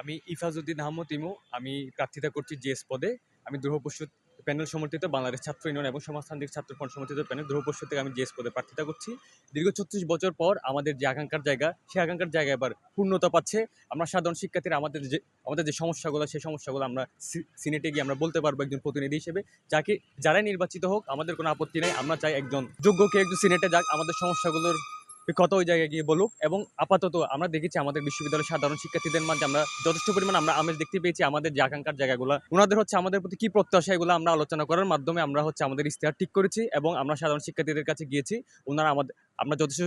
আমি ইফাজউদ্দিন আহমদ ইমু, আমি প্রার্থিতা করছি জিএস পদে। আমি দুর্গপরিষদ প্যানেল সমর্থিত বাংলাদেশ ছাত্র ইউনিয়ন এবং সমাজতান্ত্রিক ছাত্র ফ্রন্ট সমর্থিত প্যানেল দুর্গপরিষদ থেকে আমি জিএস পদে প্রার্থিতা করছি। দীর্ঘ ছত্রিশ বছর পর আমাদের যে আকাঙ্ক্ষার জায়গা, সেই আকাঙ্ক্ষার জায়গা এবার পূর্ণতা পাচ্ছে। আমরা সাধারণ শিক্ষার্থীরা আমাদের যে আমাদের যে সমস্যাগুলো, সেই সমস্যাগুলো আমরা সিনেটে গিয়ে আমরা বলতে পারব একজন প্রতিনিধি হিসেবে। যাকে, যারাই নির্বাচিত হোক, আমাদের কোনো আপত্তি নেই। আমরা চাই একজন যোগ্যকে একজন সিনেটে যাক। আমাদের সমস্যাগুলোর কথা ওই জায়গায় গিয়ে বলুক এবং আপাতত আমরা দেখেছি আমাদের বিশ্ববিদ্যালয়ের সাধারণ শিক্ষার্থীদের মাঝে আমরা যথেষ্ট পরিমাণ আমরা আমেজ দেখতে পেয়েছি আমাদের যে আকাঙ্ক্ষার জায়গাগুলো। ওনাদের হচ্ছে আমাদের প্রতি কি প্রত্যাশা এগুলো আমরা আলোচনা করার মাধ্যমে আমরা হচ্ছে আমাদের ইস্তেহার ঠিক করেছি এবং আমরা সাধারণ শিক্ষার্থীদের কাছে গিয়েছি। ওনারা আমাদের আমরা যথেষ্ট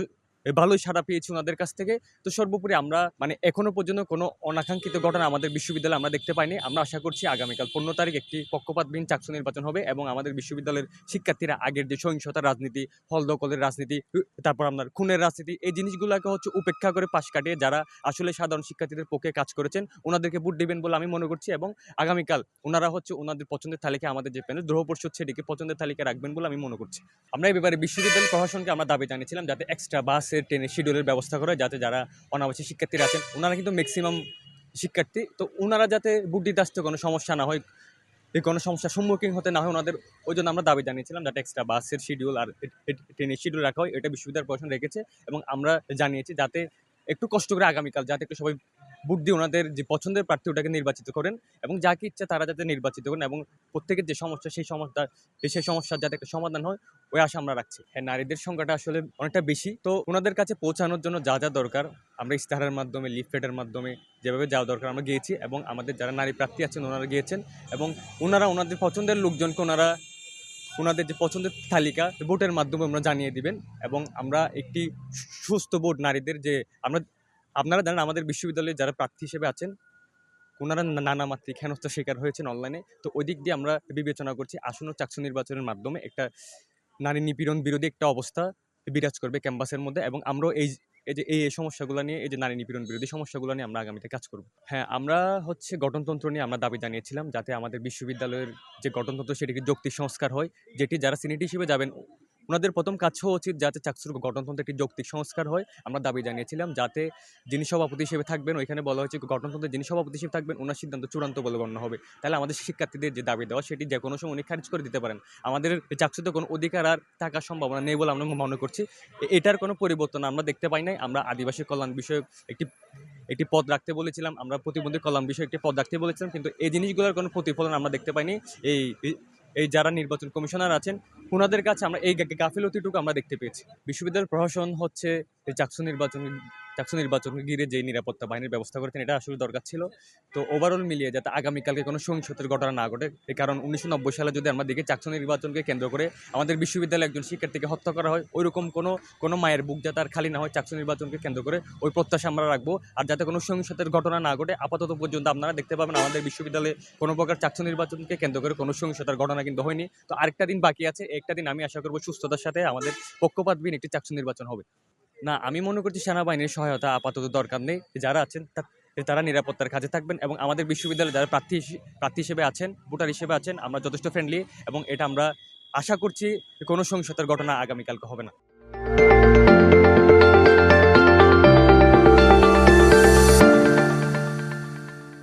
ভালোই সাড়া পেয়েছি ওনাদের কাছ থেকে। তো সর্বোপরি আমরা মানে এখনও পর্যন্ত কোনো অনাকাঙ্ক্ষিত ঘটনা আমাদের বিশ্ববিদ্যালয়ে আমরা দেখতে পাইনি। আমরা আশা করছি আগামীকাল পনেরো তারিখ একটি পক্ষপাতবিহীন চাকসু নির্বাচন হবে এবং আমাদের বিশ্ববিদ্যালয়ের শিক্ষার্থীরা আগের যে সহিংসতার রাজনীতি হল দখলের রাজনীতি, তারপর আপনার খুনের রাজনীতি, এই জিনিসগুলোকে হচ্ছে উপেক্ষা করে পাশ কাটিয়ে যারা আসলে সাধারণ শিক্ষার্থীদের পক্ষে কাজ করেছেন, ওনাদেরকে ভোট দিবেন বলে আমি মনে করছি এবং আগামীকাল ওনারা হচ্ছে ওনাদের পছন্দের তালিকা আমাদের যে প্যানেল, দ্রোহ পরিষদ সেটিকে পছন্দের তালিকা রাখবেন বলে আমি মনে করছি। আমরা এই ব্যাপারে বিশ্ববিদ্যালয় প্রশাসনকে আমরা দাবি জানিয়েছিলাম যাতে এক্সট্রা বাসের ট্রেনের শিডিউলের ব্যবস্থা করে যাতে যারা অনাবাসী শিক্ষার্থীরা আছেন ওনারা কিন্তু ম্যাক্সিমাম শিক্ষার্থী। তো ওনারা যাতে বুট দিতে আসতে কোনো সমস্যা না হয়, এই কোনো সমস্যার সম্মুখীন হতে না হয়, ওনাদের ওই জন্য আমরা দাবি জানিয়েছিলাম যাতে এক্সট্রা বাসের শিডিউল আর ট্রেনের শিডিউল রাখা হয়। এটা বিশ্ববিদ্যালয় প্রশাসন রেখেছে এবং আমরা জানিয়েছি যাতে একটু কষ্ট করে আগামীকাল, যাতে একটু সবাই বুট দিয়ে ওনাদের, যে পছন্দের প্রার্থী ওটাকে নির্বাচিত করেন এবং যাকে ইচ্ছা তারা যাতে নির্বাচিত করেন এবং প্রত্যেকের যে সমস্যা, সেই সমস্যা, সেই সমস্যার যাতে একটা সমাধান হয়, ওই আশা আমরা রাখছি। হ্যাঁ নারীদের সংখ্যাটা আসলে অনেকটা বেশি। তো ওনাদের কাছে পৌঁছানোর জন্য যা যা দরকার, আমরা ইস্তাহারের মাধ্যমে, লিফলেটের মাধ্যমে যেভাবে যাওয়া দরকার আমরা গিয়েছি এবং আমাদের যারা নারী প্রার্থী আছেন ওনারা গিয়েছেন এবং ওনারা ওনাদের পছন্দের লোকজনকে ওনারা, ওনাদের যে পছন্দের তালিকা, ভোটের মাধ্যমে আমরা জানিয়ে দিবেন এবং আমরা একটি সুস্থ ভোট নারীদের যে আমরা আপনারা জানেন আমাদের বিশ্ববিদ্যালয়ে যারা প্রার্থী হিসেবে আছেন, ওনারা নানা মাত্রিক হেনস্থার শিকার হয়েছেন অনলাইনে তো ওই দিক দিয়ে আমরা বিবেচনা করছি, আসন্ন চাকসু নির্বাচনের মাধ্যমে একটা নারী নিপীড়ন বিরোধী একটা অবস্থা বিরাজ করবে ক্যাম্পাসের মধ্যে এবং আমরাও এই এই যে এই এই সমস্যাগুলো নিয়ে, এই যে নারী নিপীড়ন বিরোধী সমস্যাগুলো নিয়ে আমরা আগামীতে কাজ করব। হ্যাঁ আমরা হচ্ছে গঠনতন্ত্র নিয়ে আমরা দাবি জানিয়েছিলাম যাতে আমাদের বিশ্ববিদ্যালয়ের যে গঠনতন্ত্র সেটিকে যৌক্তিক সংস্কার হয়, যেটি যারা সিনিটি হিসেবে যাবেন ওনাদের প্রথম কাজ হওয়া উচিত যাতে চাকসুর গঠনতন্ত্র একটি যৌক্তিক সংস্কার হয়। আমরা দাবি জানিয়েছিলাম যাতে যিনি সভাপতি হিসেবে থাকবেন, ওইখানে বলা হয়েছে গঠনতন্ত্রের যিনি সভাপতি হিসেবে থাকবেন ওনার সিদ্ধান্ত চূড়ান্ত বলে গণ্য হবে। তাহলে আমাদের শিক্ষার্থীদের যে দাবি দেওয়া সেটি যে কোনো সময় উনি খারিজ করে দিতে পারেন। আমাদের চাকসুতে কোনো অধিকার আর থাকার সম্ভাবনা নেই বলে আমরা মনে করছি। এটার কোনো পরিবর্তন আমরা দেখতে পাই নাই। আমরা আদিবাসী কল্যাণ বিষয়ক একটি একটি পদ রাখতে বলেছিলাম। আমরা প্রতিবন্ধী কল্যাণ বিষয়ে একটি পদ রাখতে বলেছিলাম। কিন্তু এই জিনিসগুলোর কোনো প্রতিফলন আমরা দেখতে পাইনি। এই- এই যারা নির্বাচন কমিশনার আছেন ওনাদের কাছে আমরা এই গাফিলতিটুকু আমরা দেখতে পেয়েছি। বিশ্ববিদ্যালয় প্রশাসন হচ্ছে চাকসু নির্বাচন, চাকসু নির্বাচনকে ঘিরে যে নিরাপত্তা বাহিনীর ব্যবস্থা করেছেন, এটা আসলে দরকার ছিল। তো ওভারঅল মিলিয়ে যাতে আগামীকালকে কোনো সহিংসতার ঘটনা না ঘটে কারণ উনিশশো নব্বই সালে যদি আমরা দেখি চাকসু নির্বাচনকে কেন্দ্র করে আমাদের বিশ্ববিদ্যালয়ে একজন শিক্ষার্থীকে হত্যা করা হয়, ওইরকম কোনো কোনো মায়ের বুক যাতে আর খালি না হয় চাকসু নির্বাচনকে কেন্দ্র করে, ওই প্রত্যাশা আমরা রাখব। আর যাতে কোনো সহিংসতার ঘটনা না ঘটে, আপাতত পর্যন্ত আপনারা দেখতে পাবেন আমাদের বিশ্ববিদ্যালয়ে কোনো প্রকার চাকসু নির্বাচনকে কেন্দ্র করে কোনো সহিংসতার ঘটনা কিন্তু হয়নি। তো আরেকটা দিন বাকি আছে, একটা দিন আমি আশা করব সুস্থতার সাথে আমাদের পক্ষপাতবিহীন একটি চাকসু নির্বাচন হবে। না, আমি মনে করছি সেনাবাহিনীর সহায়তা আপাতত দরকার নেই। যারা আছেন তারা নিরাপত্তার কাজে থাকবেন এবং আমাদের বিশ্ববিদ্যালয়ে যারা প্রার্থী প্রার্থী হিসেবে আছেন, ভোটার হিসেবে আছেন, আমরা যথেষ্ট ফ্রেন্ডলি এবং এটা আমরা আশা করছি কোনো সহিংসতার ঘটনা আগামীকালকে হবে না।